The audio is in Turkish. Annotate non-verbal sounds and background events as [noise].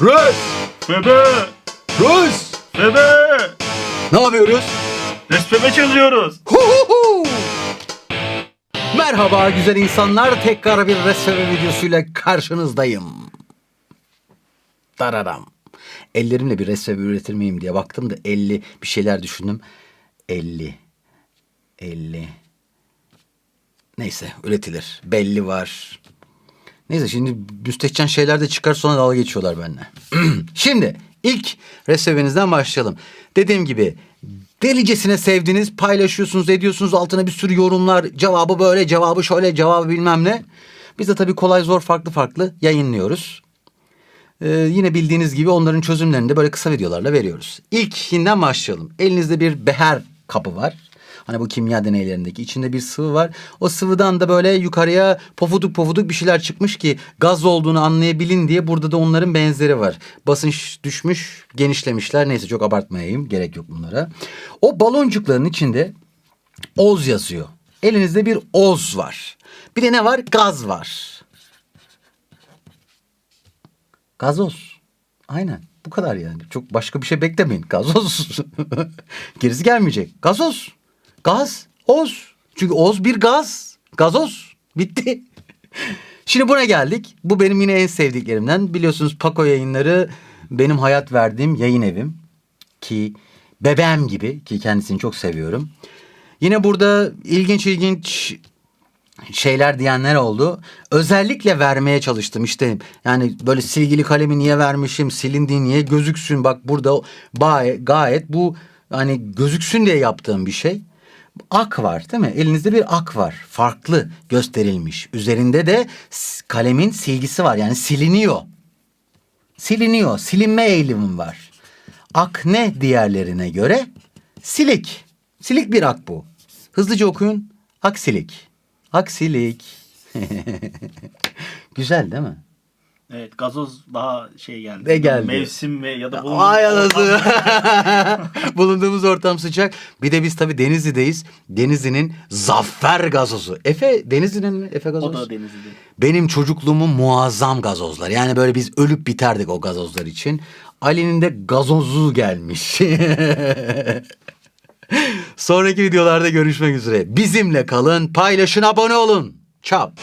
Rus! Bebe! Rus! Bebe! Ne yapıyoruz? Resmeme çözüyoruz. Hu hu hu! Merhaba güzel insanlar. Tekrar bir resme videosuyla karşınızdayım. Dararam. Ellerimle bir resme üretir miyim diye baktım da 50 bir şeyler düşündüm. 50. 50. Neyse üretilir. Belli var. Neyse şimdi müstehcen şeyler de çıkar sonra dalga geçiyorlar benimle. [clears throat] şimdi ilk resmevinizden başlayalım. Dediğim gibi delicesine sevdiniz, paylaşıyorsunuz, ediyorsunuz. Altına bir sürü yorumlar, cevabı böyle, cevabı şöyle, cevabı bilmem ne. Biz de tabii kolay zor farklı farklı yayınlıyoruz. Ee, yine bildiğiniz gibi onların çözümlerini de böyle kısa videolarla veriyoruz. İlkinden başlayalım. Elinizde bir beher kabı var. Hani bu kimya deneylerindeki içinde bir sıvı var. O sıvıdan da böyle yukarıya pofuduk pofuduk bir şeyler çıkmış ki gaz olduğunu anlayabilin diye burada da onların benzeri var. Basınç düşmüş, genişlemişler. Neyse çok abartmayayım. Gerek yok bunlara. O baloncukların içinde oz yazıyor. Elinizde bir oz var. Bir de ne var? Gaz var. Gazoz. Aynen. Bu kadar yani. Çok başka bir şey beklemeyin. Gazoz. [laughs] Gerisi gelmeyecek. Gazoz. Gaz. Oz. Çünkü oz bir gaz. Gazoz. Bitti. [laughs] Şimdi buna geldik. Bu benim yine en sevdiklerimden. Biliyorsunuz Paco yayınları benim hayat verdiğim yayın evim. Ki bebeğim gibi ki kendisini çok seviyorum. Yine burada ilginç ilginç şeyler diyenler oldu. Özellikle vermeye çalıştım işte yani böyle silgili kalemi niye vermişim silindiği niye gözüksün bak burada gayet bu hani gözüksün diye yaptığım bir şey. Ak var değil mi? Elinizde bir ak var. Farklı gösterilmiş. Üzerinde de kalemin silgisi var. Yani siliniyor. Siliniyor. Silinme eğilimim var. Ak ne diğerlerine göre? Silik. Silik bir ak bu. Hızlıca okuyun. Aksilik. Aksilik. [laughs] Güzel değil mi? Evet gazoz daha şey geldi. Ne geldi? Mevsim ve ya da Ay anasını. [laughs] Bulunduğumuz ortam sıcak. Bir de biz tabii Denizli'deyiz. Denizli'nin zafer gazozu. Efe Denizli'nin mi? Efe O gazoz. da Denizli'de. Benim çocukluğumun muazzam gazozlar. Yani böyle biz ölüp biterdik o gazozlar için. Ali'nin de gazozu gelmiş. [laughs] Sonraki videolarda görüşmek üzere. Bizimle kalın, paylaşın, abone olun. Çap.